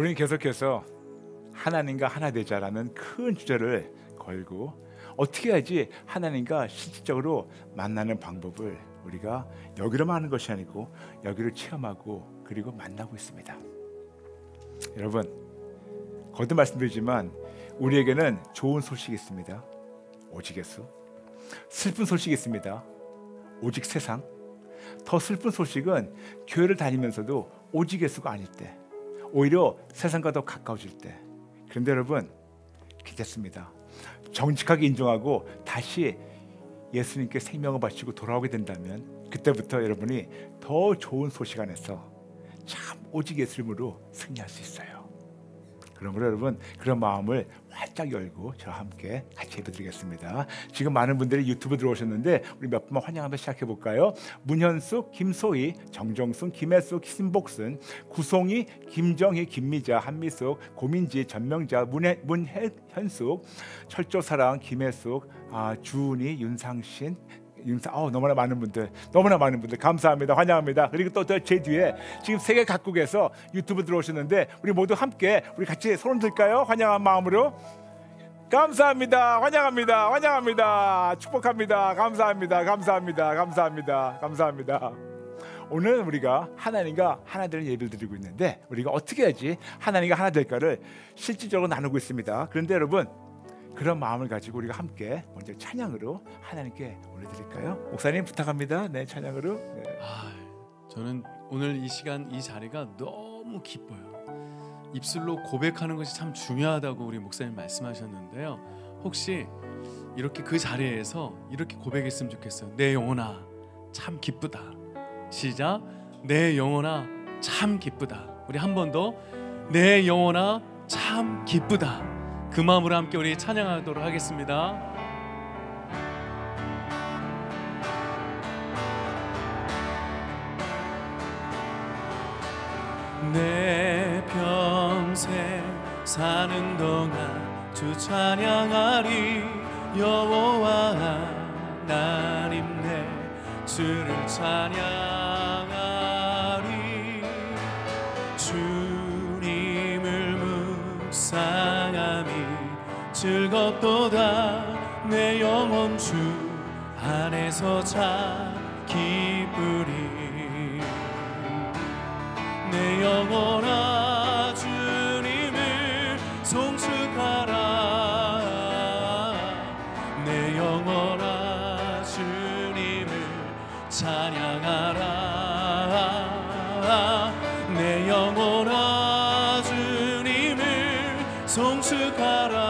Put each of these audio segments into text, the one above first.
우리는 계속해서 하나님과 하나 되자라는 큰 주제를 걸고 어떻게 해야지 하나님과 실질적으로 만나는 방법을 우리가 여기로만 하는 것이 아니고 여기를 체험하고 그리고 만나고 있습니다. 여러분 거듭 말씀드리지만 우리에게는 좋은 소식이 있습니다. 오직 예수. 슬픈 소식이 있습니다. 오직 세상. 더 슬픈 소식은 교회를 다니면서도 오직 예수가 아닐 때, 오히려 세상과 더 가까워질 때. 그런데 여러분 괜찮습니다. 정직하게 인정하고 다시 예수님께 생명을 바치고 돌아오게 된다면 그때부터 여러분이 더 좋은 소식 안에서 참 오직 예수님으로 승리할 수 있어요. 그러므로 여러분 그런 마음을 활짝 열고 저와 함께 같이 예배드리겠습니다. 지금 많은 분들이 유튜브 들어오셨는데 우리 몇 분만 환영하며 시작해 볼까요? 문현숙, 김소희, 정정순, 김혜숙, 신복순, 구송이, 김정희, 김미자, 한미숙, 고민지, 전명자, 문혜, 문현숙, 철조사랑, 김혜숙, 아, 주은이, 윤상신, 윤사 어 너무나 많은 분들 너무나 많은 분들 감사합니다 환영합니다. 그리고 또 제 뒤에 지금 세계 각국에서 유튜브 들어오셨는데 우리 모두 함께 우리 같이 손을 들까요? 환영한 마음으로? 감사합니다 환영합니다 환영합니다. 축복합니다. 감사합니다 감사합니다 감사합니다 감사합니다. 오늘 우리가 하나님과 하나 되는 예배를 드리고 있는데 우리가 어떻게 해야지 하나님과 하나 될까를 실질적으로 나누고 있습니다. 그런데 여러분 그런 마음을 가지고 우리가 함께 먼저 찬양으로 하나님께 올려드릴까요? 목사님 부탁합니다. 네, 찬양으로. 네. 아, 저는 오늘 이 시간 이 자리가 너무 기뻐요. 입술로 고백하는 것이 참 중요하다고 우리 목사님 말씀하셨는데요. 혹시 이렇게 그 자리에서 이렇게 고백했으면 좋겠어요. 내 영혼아 참 기쁘다. 시작. 내 영혼아 참 기쁘다. 우리 한 번 더. 내 영혼아 참 기쁘다. 그 마음으로 함께 우리 찬양하도록 하겠습니다. 내 평생 사는 동안 주 찬양하리 여호와 하나님 내 주를 찬양 즐겁도다. 내 영혼 주 안에서 참 기쁘리. 내 영혼아 주님을 송축하라. 내 영혼아 주님을 찬양하라. 내 영혼아 주님을 송축하라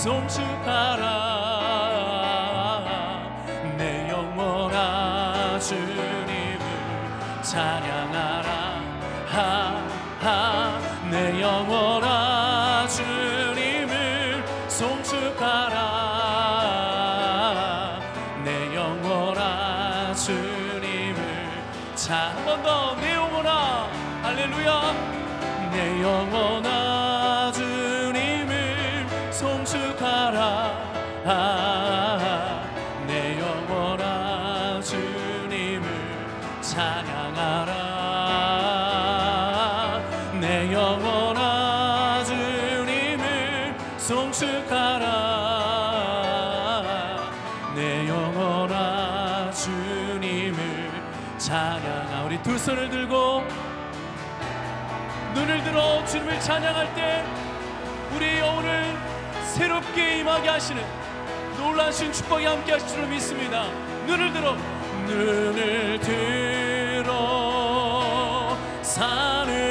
송축하라 영혼아 주님을 송축하라. 손을 들고 눈을 들어 주님을 찬양할 때 우리의 영혼을 새롭게 임하게 하시는 놀라신 축복이 함께 하실 줄 믿습니다. 눈을 들어 눈을 들어. 산을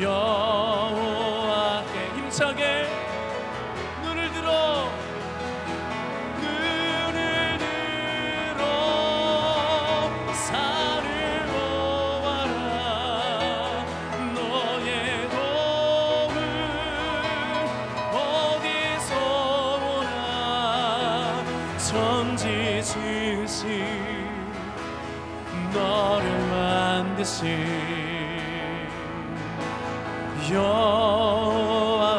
여호와께 힘차게 눈을 들어 눈을 들어 산을 보아라. 너의 도움은 어디서 오나? 천지 지으신 너를 만드신 여호와께로다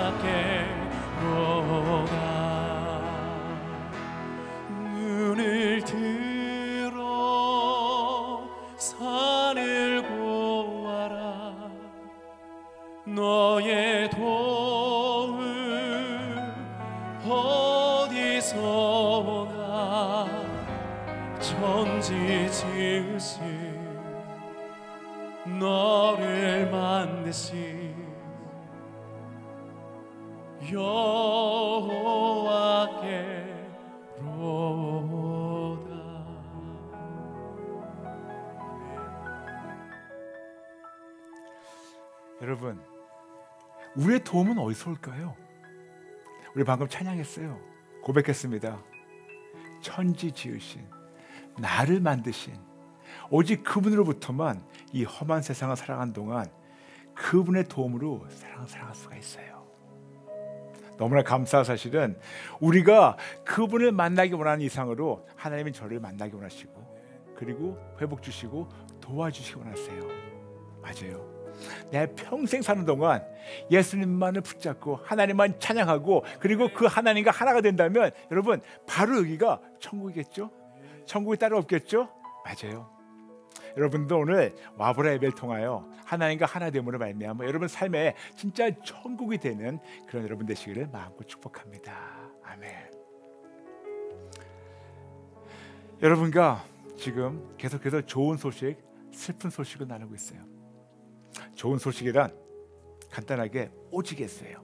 눈을 들어 산을 보아라. 너의 도움 어디서 오나 천지 지으신 너를 만드신 여호와께로다 여러분, 우리의 도움은 어디서 올까요? 우리 방금 찬양했어요. 고백했습니다. 천지 지으신 나를 만드신 오직 그분으로부터만 이 험한 세상을 살아간 동안 그분의 도움으로 세상을 살아갈 수가 있어요. 너무나 감사한 사실은 우리가 그분을 만나기 원하는 이상으로 하나님은 저를 만나기 원하시고 그리고 회복 주시고 도와주시기 원하세요. 맞아요. 내 평생 사는 동안 예수님만을 붙잡고 하나님만 찬양하고 그리고 그 하나님과 하나가 된다면 여러분 바로 여기가 천국이겠죠? 천국이 따로 없겠죠? 맞아요. 여러분도 오늘 와보라 예배를 통하여 하나님과 하나 됨으로 말미암아 여러분 삶에 진짜 천국이 되는 그런 여러분 되시기를 마음껏 축복합니다. 아멘. 여러분과 지금 계속해서 좋은 소식, 슬픈 소식을 나누고 있어요. 좋은 소식이란 간단하게 오직했어요.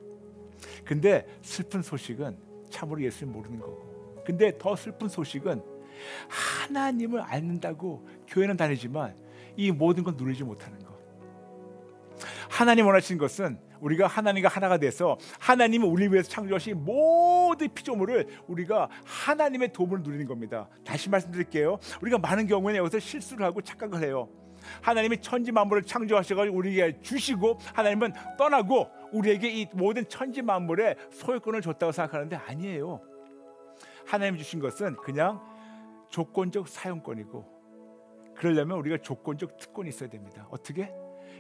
근데 슬픈 소식은 참으로 예수님 모르는 거고. 근데 더 슬픈 소식은 하나님을 알는다고 교회는 다니지만 이 모든 걸 누리지 못하는 것. 하나님 원하시는 것은 우리가 하나님과 하나가 돼서 하나님은 우리 위해서 창조하신 모든 피조물을 우리가 하나님의 도움을 누리는 겁니다. 다시 말씀드릴게요. 우리가 많은 경우에 여기서 실수를 하고 착각을 해요. 하나님이 천지 만물을 창조하셔가지고 우리에게 주시고 하나님은 떠나고 우리에게 이 모든 천지 만물의 소유권을 줬다고 생각하는데 아니에요. 하나님 주신 것은 그냥 조건적 사용권이고 그러려면 우리가 조건적 특권이 있어야 됩니다. 어떻게?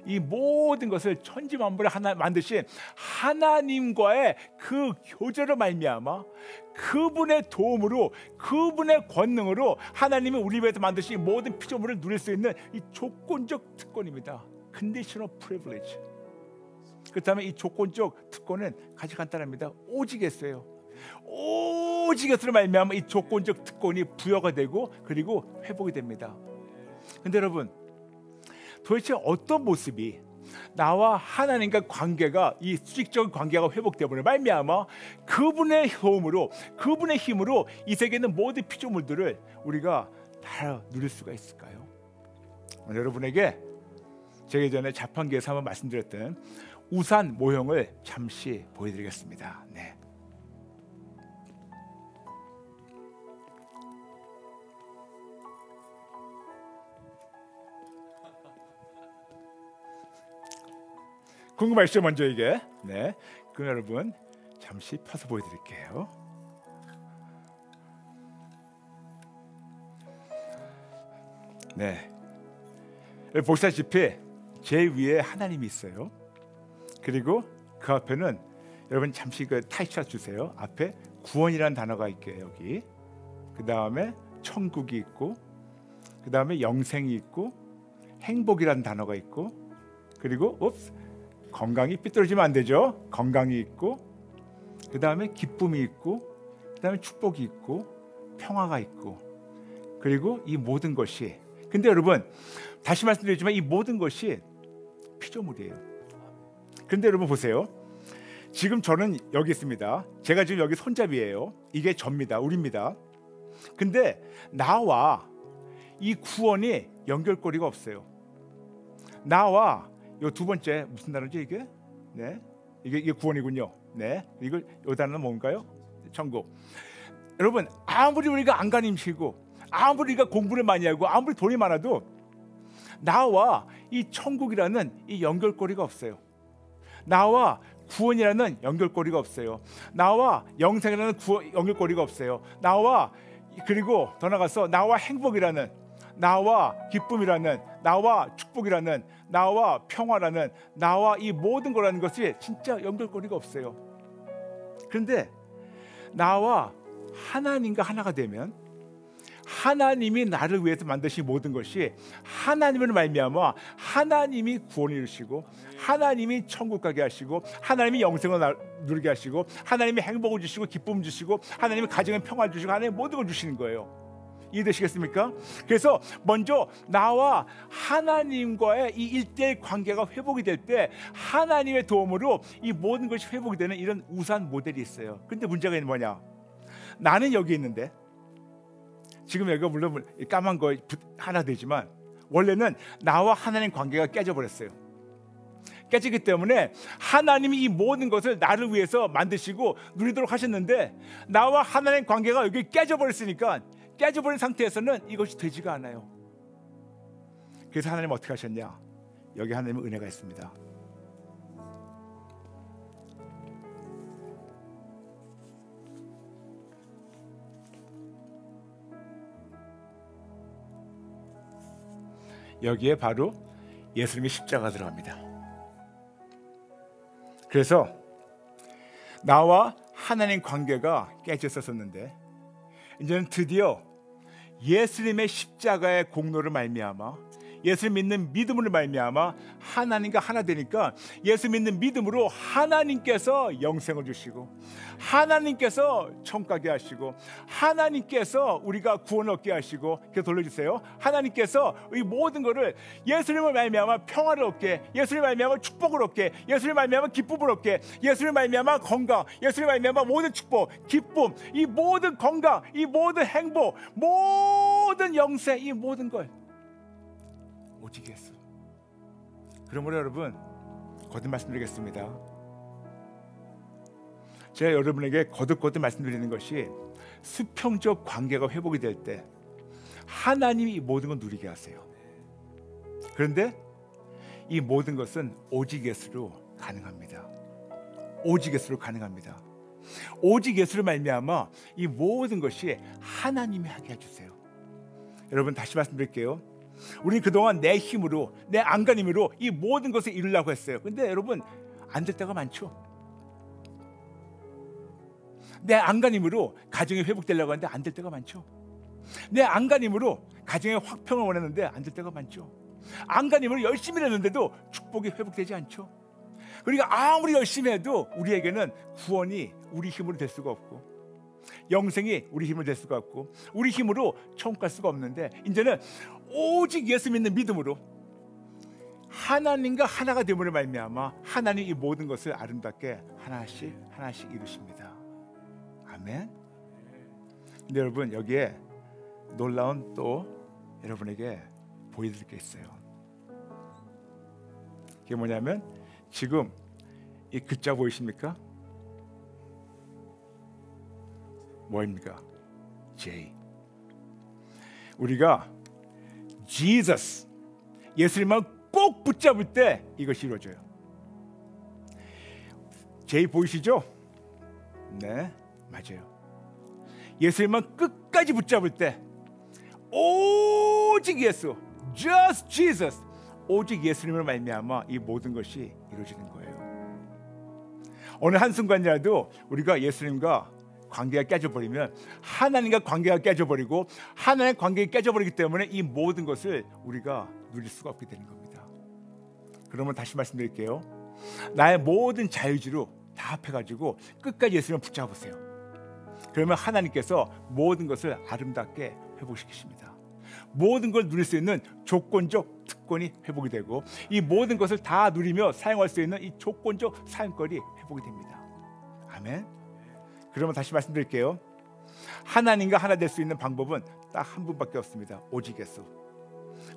이 모든 것을 천지 만물을 하나 만드신 하나님과의 그 교제로 말미암아 그분의 도움으로 그분의 권능으로 하나님이 우리 위해서 만드신 모든 피조물을 누릴 수 있는 이 조건적 특권입니다. conditional. 그렇다면 이 조건적 특권은 가장 간단합니다. 오직했어요. 오직에서 말미암아 이 조건적 특권이 부여가 되고 그리고 회복이 됩니다. 근데 여러분 도대체 어떤 모습이 나와 하나님과 관계가 이 수직적 관계가 회복되므로 말미암아 그분의 도움으로 그분의 힘으로 이 세계에 있는 모든 피조물들을 우리가 다 누릴 수가 있을까요? 여러분에게 제가 예전에 자판기에서 한번 말씀드렸던 우산 모형을 잠시 보여드리겠습니다. 네. 궁금하시죠 먼저 이게? 네. 그럼 여러분 잠시 펴서 보여드릴게요. 네. 보시다시피 제 위에 하나님이 있어요. 그리고 그 앞에는 여러분 잠시 그 타이샷 주세요. 앞에 구원이라는 단어가 있게요 여기. 그 다음에 천국이 있고 그 다음에 영생이 있고 행복이라는 단어가 있고 그리고 옵스 건강이 삐뚤어지면 안 되죠. 건강이 있고 그 다음에 기쁨이 있고 그 다음에 축복이 있고 평화가 있고 그리고 이 모든 것이 근데 여러분 다시 말씀드리지만 이 모든 것이 피조물이에요. 근데 여러분 보세요. 지금 저는 여기 있습니다. 제가 지금 여기 손잡이에요. 이게 접니다. 우리입니다. 근데 나와 이 구원이 연결고리가 없어요. 나와 요두 번째 무슨 단어죠 이게? 네, 이게 이게 구원이군요. 네, 이거 요 단어는 뭔가요? 천국. 여러분 아무리 우리가 안간힘시고 아무리 우리가 공부를 많이 하고 아무리 돈이 많아도 나와 이 천국이라는 이 연결고리가 없어요. 나와 구원이라는 연결고리가 없어요. 나와 영생이라는 구원, 연결고리가 없어요. 나와 그리고 더 나가서 나와 행복이라는 나와 기쁨이라는 나와 축복이라는 나와 평화라는 나와 이 모든 거라는 것이 진짜 연결고리가 없어요. 그런데 나와 하나님과 하나가 되면 하나님이 나를 위해서 만드신 모든 것이 하나님을 말미암아 하나님이 구원을 이루시고 하나님이 천국 가게 하시고 하나님이 영생을 누리게 하시고 하나님이 행복을 주시고 기쁨 주시고 하나님이 가정에 평화를 주시고 하나님 모든 걸 주시는 거예요. 이해되시겠습니까? 그래서 먼저 나와 하나님과의 이 일대일 관계가 회복이 될 때 하나님의 도움으로 이 모든 것이 회복이 되는 이런 우산 모델이 있어요. 근데 문제가 뭐냐? 나는 여기 있는데 지금 여기가 물론 까만 거 하나 되지만 원래는 나와 하나님 관계가 깨져 버렸어요. 깨지기 때문에 하나님이 이 모든 것을 나를 위해서 만드시고 누리도록 하셨는데 나와 하나님 관계가 여기 깨져 버렸으니까 깨져 버린 상태에서는 이것이 되지가 않아요. 그래서 하나님 어떻게 하셨냐? 여기 하나님의 은혜가 있습니다. 여기에 바로 예수님의 십자가 들어갑니다. 그래서 나와 하나님 관계가 깨졌었는데 이제는 드디어 예수님의 십자가의 공로를 말미암아 예수 믿는 믿음으로 말미암아 하나님과 하나 되니까 예수 믿는 믿음으로 하나님께서 영생을 주시고 하나님께서 청가게 하시고 하나님께서 우리가 구원을 얻게 하시고 계속 돌려주세요. 하나님께서 이 모든 것을 예수님을 말미암아 평화를 얻게, 예수님을 말미암아 축복을 얻게, 예수님을 말미암아 기쁨을 얻게, 예수님을 말미암아 건강, 예수님을 말미암아 모든 축복, 기쁨, 이 모든 건강, 이 모든 행복, 모든 영생, 이 모든 걸 오지겠어. 그러므로 여러분 거듭 말씀드리겠습니다. 제가 여러분에게 거듭거듭 말씀드리는 것이 수평적 관계가 회복이 될 때 하나님이 이 모든 걸 누리게 하세요. 그런데 이 모든 것은 오직 예수로 가능합니다. 오직 예수로 가능합니다. 오직 예수를 말미암아 이 모든 것이 하나님이 하게 해주세요. 여러분 다시 말씀드릴게요. 우리는 그동안 내 힘으로 내 안간힘으로 이 모든 것을 이루려고 했어요. 근데 여러분 안 될 때가 많죠. 내 안간힘으로 가정이 회복되려고 하는데 안 될 때가 많죠. 내 안간힘으로 가정의 확평을 원했는데 안 될 때가 많죠. 안간힘으로 열심히 했는데도 축복이 회복되지 않죠. 그러니까 아무리 열심히 해도 우리에게는 구원이 우리 힘으로 될 수가 없고 영생이 우리 힘을 될 수가 없고 우리 힘으로 천국 갈 수가 없는데 이제는 오직 예수 믿는 믿음으로 하나님과 하나가 됨으로 말미암아 하나님 이 모든 것을 아름답게 하나씩 하나씩 이루십니다. 아멘. 근데 여러분 여기에 놀라운 또 여러분에게 보여드릴 게 있어요. 그게 뭐냐면 지금 이 글자 보이십니까? 뭐입니까? J. 우리가 Jesus 예수님만 꼭 붙잡을 때 이것이 이루어져요. J 보이시죠? 네, 맞아요. 예수님만 끝까지 붙잡을 때 오직 예수, just Jesus, 오직 예수님을 말미암아 이 모든 것이 이루어지는 거예요. 어느 한 순간이라도 우리가 예수님과 관계가 깨져버리면 하나님과 관계가 깨져버리고 하나님의 관계가 깨져버리기 때문에 이 모든 것을 우리가 누릴 수가 없게 되는 겁니다. 그러면 다시 말씀드릴게요. 나의 모든 자유주로 다 합해가지고 끝까지 예수님을 붙잡으세요. 그러면 하나님께서 모든 것을 아름답게 회복시키십니다. 모든 걸 누릴 수 있는 조건적 특권이 회복이 되고 이 모든 것을 다 누리며 사용할 수 있는 이 조건적 사용권이 회복이 됩니다. 아멘. 그러면 다시 말씀드릴게요. 하나님과 하나 될 수 있는 방법은 딱 한 분밖에 없습니다. 오직 예수.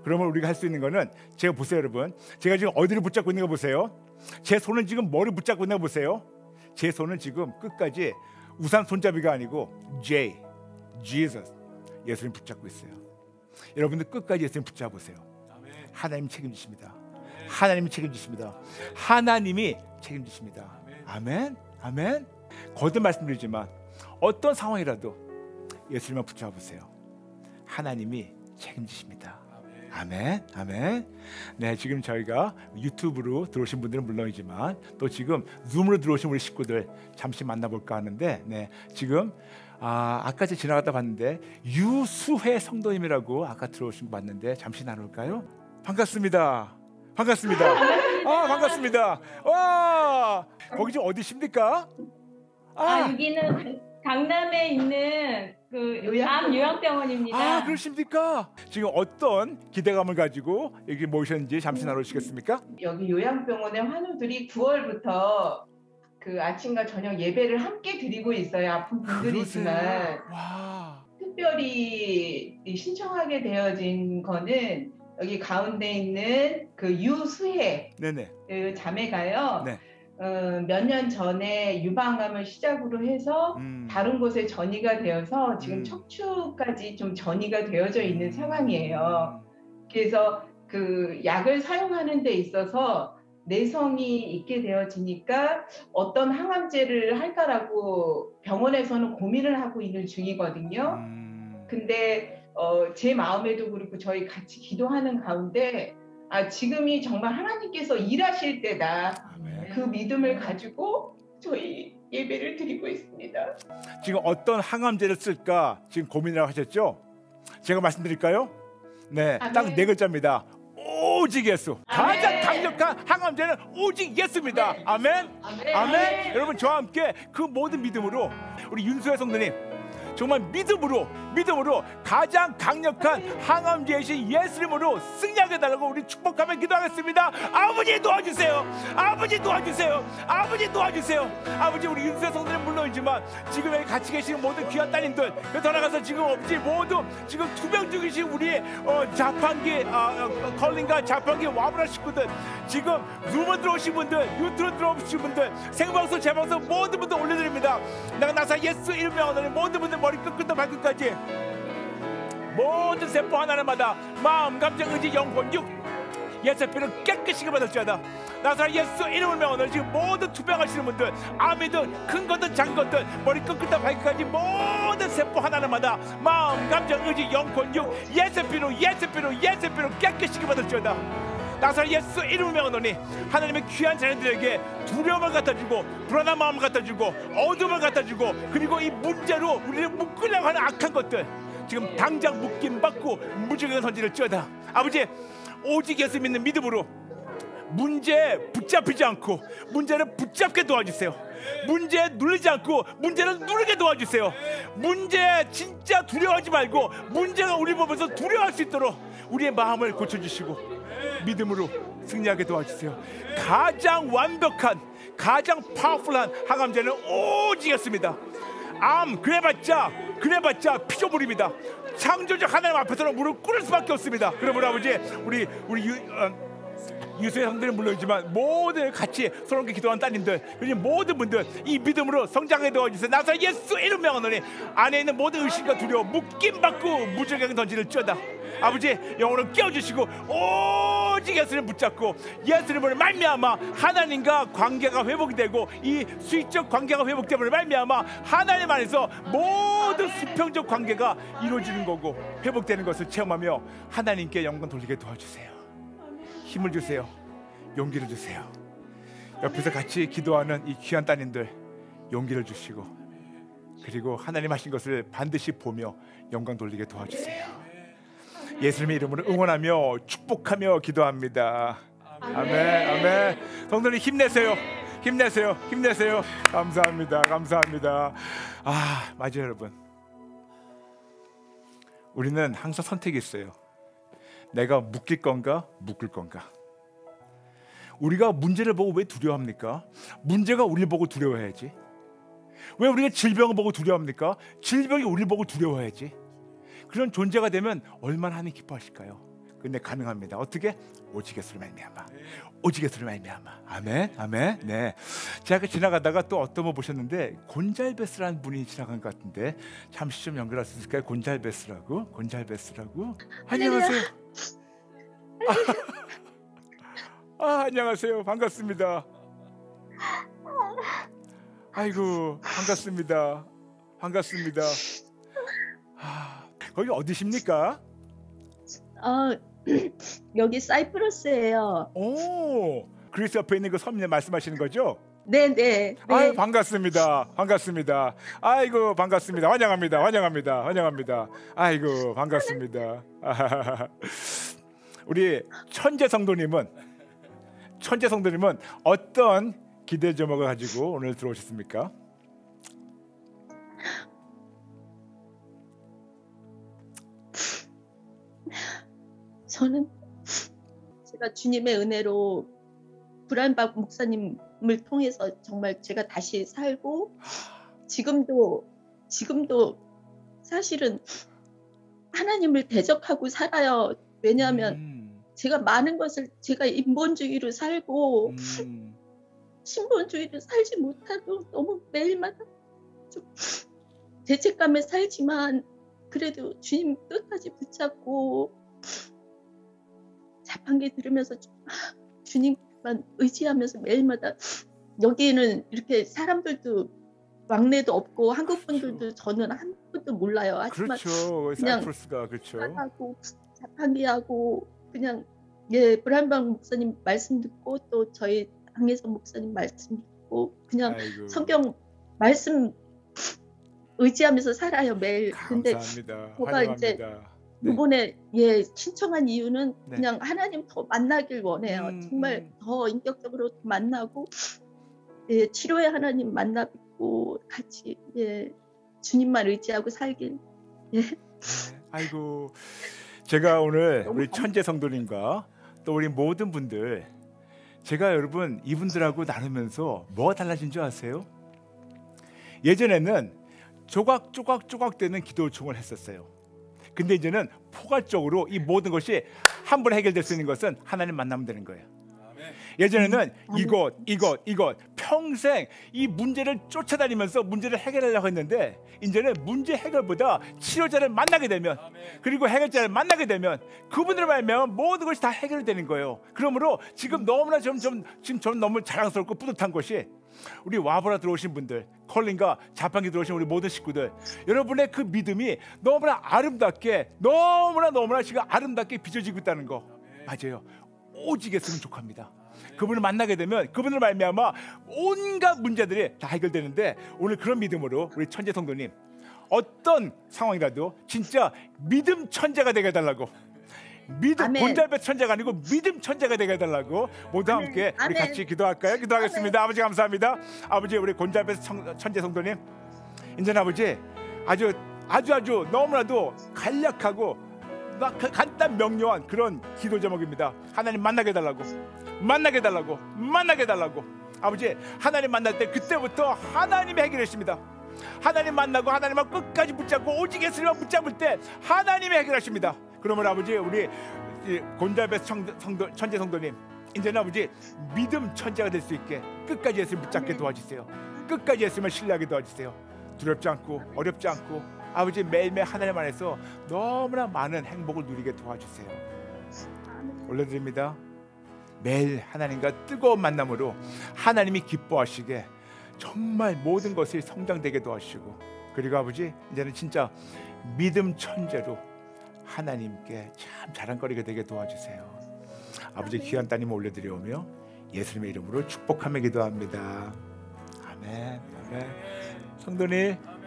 그러면 우리가 할 수 있는 거는 제가 보세요, 여러분. 제가 지금 어디를 붙잡고 있는 거 보세요. 제 손은 지금 머리 붙잡고 있는 거 보세요. 제 손은 지금 끝까지 우산 손잡이가 아니고 J, Jesus, 예수님 붙잡고 있어요. 여러분들 끝까지 예수님 붙잡으세요. 하나님 책임지십니다. 하나님이 책임지십니다. 하나님이 책임지십니다. 아멘, 아멘. 거듭 말씀드리지만 어떤 상황이라도 예수님만 붙잡으세요. 하나님이 책임지십니다. 아멘, 아멘. 네, 지금 저희가 유튜브로 들어오신 분들은 물론이지만 또 지금 줌으로 들어오신 우리 식구들 잠시 만나볼까 하는데, 네, 지금 아, 아까 제가 지나가다 봤는데 유수회 성도님이라고 아까 들어오신 분 봤는데 잠시 나눌까요? 반갑습니다. 반갑습니다. 아, 반갑습니다. 와, 거기 좀 어디십니까? 아, 여기는 강남에 있는 그암 요양병원입니다. 아, 그러십니까? 지금 어떤 기대감을 가지고 여기 모셨는지 잠시 나누시겠습니까? 여기 요양병원의 환우들이 9월부터 그 아침과 저녁 예배를 함께 드리고 있어요. 아픈 분들이지만 와. 특별히 신청하게 되어진 거는 여기 가운데 있는 그 유수혜 네네. 그 자매가요. 네. 어, 몇년 전에 유방암을 시작으로 해서 음. 다른 곳에 전이가 되어서 지금 음. 척추까지 좀 전이가 되어져 있는 상황이에요. 그래서 그 약을 사용하는 데 있어서 내성이 있게 되어지니까 어떤 항암제를 할까라고 병원에서는 고민을 하고 있는 중이거든요. 음. 근데 어, 제 마음에도 그렇고 저희 같이 기도하는 가운데 아, 지금이 정말 하나님께서 일하실 때다. 아멘. 그 믿음을 가지고 저희 예배를 드리고 있습니다. 지금 어떤 항암제를 쓸까 지금 고민을 하셨죠? 제가 말씀드릴까요? 네. 딱 네 글자입니다. 오직 예수. 가장 아멘. 강력한 항암제는 오직 예수입니다. 아멘. 아멘. 아멘. 여러분 저와 함께 그 모든 믿음으로 우리 윤수혜 성도님 정말 믿음으로 믿음으로 가장 강력한 항암제이신 예수 님으로 승리하게 달라고 우리 축복하며 기도하겠습니다. 아버지 도와주세요. 아버지 도와주세요. 아버지 도와주세요. 아버지 우리 윤수혜 성도님 물론이지만 지금 여기 같이 계시는 모든 귀한 따님들 더 나가서 지금 없지 모두 지금 투병 중이신 우리 어, 자판기 아, 어, 컬링과 자판기 와브라 식구들 지금 룸에 들어오신 분들 유튜브 들어오신 분들 생방송 재방송 모든 분들 올려드립니다. 내가 나사 예수 이름의 언어를 모든 분들 머리 끝부터 발끝까지 모든 세포 하나하나마다 마음 감정 의지 영혼 육 예수 피를 깨끗이 받을지어다. 나사 예수 이름을 명하는 지금 모든 투병하시는 분들 암이든 큰 것든 작은 것든 머리 끝부터 발끝까지 모든 세포 하나하나마다 마음 감정 의지 영혼 육 예수 피로 예수 피로 예수 피로 깨끗이 받을지어다 나사 예수 이름을 명하노니 하나님의 귀한 자녀들에게 두려움을 갖다주고 불안한 마음을 갖다주고 어둠을 갖다주고 그리고 이 문제로 우리를 묶으려고 하는 악한 것들 지금 당장 묶임 받고 무지개 선지를 쪄다 아버지 오직 예수 믿는 믿음으로 문제에 붙잡히지 않고 문제를 붙잡게 도와주세요. 문제에 눌리지 않고 문제를 누르게 도와주세요. 문제 진짜 두려워하지 말고 문제가 우리 보면서 두려워할 수 있도록 우리의 마음을 고쳐주시고 믿음으로 승리하게 도와주세요. 가장 완벽한 가장 파워풀한 항암제는 오직이었습니다. 암 그래봤자 그래봤자 피조물입니다. 창조주 하나님 앞에서는 무릎 꿇을 수밖에 없습니다. 그러므로 아버지 우리 우리 유, 어, 유수의 형들은 물론이지만 모든 같이 서로 함께 기도한 따님들 그리고 모든 분들 이 믿음으로 성장하게 도와주세요 나사 예수 이름 명하노니 안에 있는 모든 의심과 두려움 묶임 받고 무적하게 던지를 쪄다. 아버지 영혼을 깨워주시고 오직 예수를 붙잡고 예수님을 말미암아 하나님과 관계가 회복이 되고 이 수익적 관계가 회복됨을 말미암아 하나님 안에서 모든 수평적 관계가 이루어지는 거고 회복되는 것을 체험하며 하나님께 영광 돌리게 도와주세요 힘을 주세요. 용기를 주세요. 옆에서 같이 기도하는 이 귀한 따님들 용기를 주시고 그리고 하나님 하신 것을 반드시 보며 영광 돌리게 도와주세요. 예수님의 이름으로 응원하며 축복하며 기도합니다. 아멘. 아멘. 성도님 힘내세요. 힘내세요. 힘내세요. 감사합니다. 감사합니다. 아, 맞아요, 여러분. 우리는 항상 선택이 있어요. 내가 묶일 건가 묶을 건가 우리가 문제를 보고 왜 두려워합니까? 문제가 우리를 보고 두려워해야지 왜 우리가 질병을 보고 두려워합니까? 질병이 우리를 보고 두려워해야지 그런 존재가 되면 얼마나 하나님 기뻐하실까요? 근데 가능합니다. 어떻게? 오직 예수로 말미암아. 오직 예수로 말미암아. 아멘. 아멘. 네. 제가 지나가다가 또 어떤 분 보셨는데 곤잘베스라는 분이 지나간 것 같은데 잠시 좀 연결할 수 있을까요? 곤잘베스라고. 곤잘베스라고. 안녕하세요. 아, 안녕하세요. 반갑습니다. 아이고 반갑습니다. 반갑습니다. 아, 거기 어디십니까? 어, 여기 사이프러스예요. 오, 그리스 옆에 있는 그 섬님 말씀하시는 거죠? 네, 네. 네. 반갑습니다. 반갑습니다. 아이고 반갑습니다. 환영합니다. 환영합니다. 환영합니다. 아이고 반갑습니다. 우리 천재 성도님은 천재 성도님은 어떤 기대 제목을 가지고 오늘 들어오셨습니까? 저는 제가 주님의 은혜로 브라인박 목사님을 통해서 정말 제가 다시 살고 지금도 지금도 사실은 하나님을 대적하고 살아요. 왜냐하면 음, 제가 많은 것을 제가 인본주의로 살고 음, 신본주의로 살지 못하고 너무 매일마다 좀 죄책감에 살지만 그래도 주님 끝까지 붙잡고 자판기 들으면서 주- 주님만 의지하면서 매일마다 여기는 이렇게 사람들도 왕래도 없고 한국 분들도 저는 한 분도 몰라요. 하지만 그렇죠. 그냥 사이프러스가 그렇죠. 하고 자판기하고 그냥 예 브란방 목사님 말씀 듣고 또 저희 강혜선 목사님 말씀 듣고 그냥 아이고, 성경 말씀 의지하면서 살아요 매일. 근데 감사합니다. 제가 이제 환영합니다. 네. 이번에 예 신청한 이유는 네. 그냥 하나님 더 만나길 원해요. 음, 정말 음. 더 인격적으로 만나고 예 치료의 하나님 만나 뵙고 같이 예 주님만 의지하고 살길 아이고 제가 오늘 우리 감- 천재 성도님과 또 우리 모든 분들 제가 여러분 이분들하고 나누면서 뭐가 달라진 줄 아세요? 예전에는 조각조각 조각 되는 기도 요청을 했었어요. 근데 이제는 포괄적으로 이 모든 것이 한 번에 해결될 수 있는 것은 하나님 만나면 되는 거예요. 예전에는 아멘. 이것 이것 이것 평생 이 문제를 쫓아다니면서 문제를 해결하려고 했는데 이제는 문제 해결보다 치료자를 만나게 되면 그리고 해결자를 만나게 되면 그분을 말면 모든 것이 다 해결되는 거예요. 그러므로 지금 너무나 좀, 좀 지금 저는 너무 자랑스럽고 뿌듯한 것이 우리 와보라 들어오신 분들, 컬린과 자판기 들어오신 우리 모든 식구들, 여러분의 그 믿음이 너무나 아름답게, 너무나 너무나 지금 아름답게 빚어지고 있다는 거 맞아요. 오직 예수는 족합니다. 그분을 만나게 되면 그분을 말미암아 온갖 문제들이 다 해결되는데 오늘 그런 믿음으로 우리 천재 성도님 어떤 상황이라도 진짜 믿음 천재가 되게 해달라고 믿음 아멘. 본잘배 천재가 아니고 믿음 천재가 되게 해달라고 모두 아멘. 함께 우리 아멘. 같이 기도할까요? 기도하겠습니다. 아버지 감사합니다. 아버지 우리 곤잘배 천재 성도님 인전 아버지 아주 아주 아주 너무나도 간략하고 막그 간단 명료한 그런 기도 제목입니다. 하나님 만나게 해달라고 만나게 해달라고 만나게 해달라고 아버지 하나님 만날 때 그때부터 하나님이 해결하십니다. 하나님 만나고 하나님을 끝까지 붙잡고 오직 예수님만 붙잡을 때 하나님이 해결하십니다. 그러면 아버지 우리 성도, 천재 성도님 이제는 아버지 믿음 천재가 될 수 있게 끝까지 예수님 붙잡게 도와주세요. 끝까지 예수님을 신뢰하게 도와주세요. 두렵지 않고 어렵지 않고 아버지 매일매일 하나님 안에서 너무나 많은 행복을 누리게 도와주세요. 올려드립니다. 매일 하나님과 뜨거운 만남으로 하나님이 기뻐하시게 정말 모든 것이 성장되게 도와주시고 그리고 아버지 이제는 진짜 믿음 천재로 하나님께 참 자랑거리게 되게 도와주세요. 아버지 귀한 따님 올려드려오며 예수님의 이름으로 축복하며 기도합니다. 아멘. 아멘. 성도님